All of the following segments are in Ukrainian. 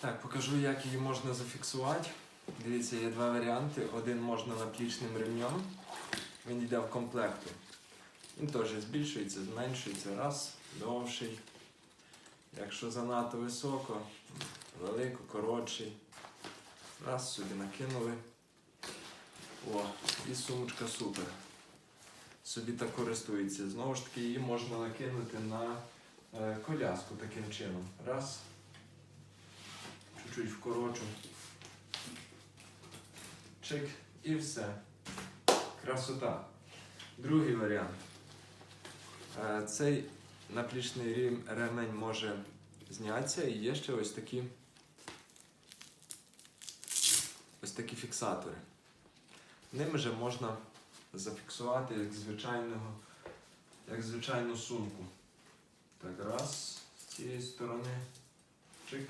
Так, покажу, як її можна зафіксувати. Дивіться, є два варіанти. Один можна наплічним ремнем. Він йде в комплекту. Він теж збільшується, зменшується. Раз, довший. Якщо занадто високо, велико, коротший. Раз собі накинули. О, і сумочка супер. Собі так користується. Знову ж таки, її можна накинути на е, коляску таким чином. Раз. Чуть-чуть вкорочу. Чик і все. Красота. Другий варіант. Е, Цей наплічний ремень може знятися і є ще ось такі ось такі фіксатори. Ними же можна зафіксувати як звичайного, як звичайну сумку. Так, раз, з цієї сторони. Чик.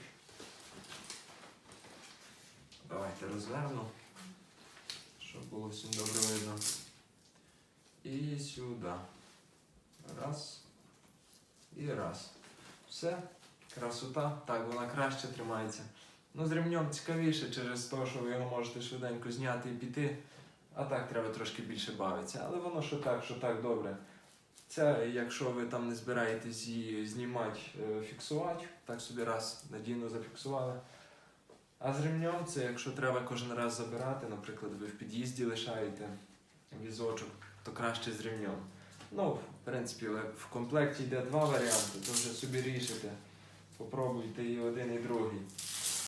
Давайте розверну, щоб було всім добре видно. І сюди. Раз. І раз. Все. Красота. Так, вона краще тримається. Ну, з ремнем цікавіше через те, що ви його можете швиденько зняти і піти. А так треба трошки більше бавитися. Але воно що так, що так добре. Це, якщо ви там не збираєтесь її знімати, е, фіксувати, так собі раз надійно зафіксували. А з ремнем це якщо треба кожен раз забирати, наприклад, ви в під'їзді лишаєте візочок, то краще з ремнем. Ну, в принципі, в комплекті йде два варіанти, то вже собі рішите. Попробуйте і один, і другий.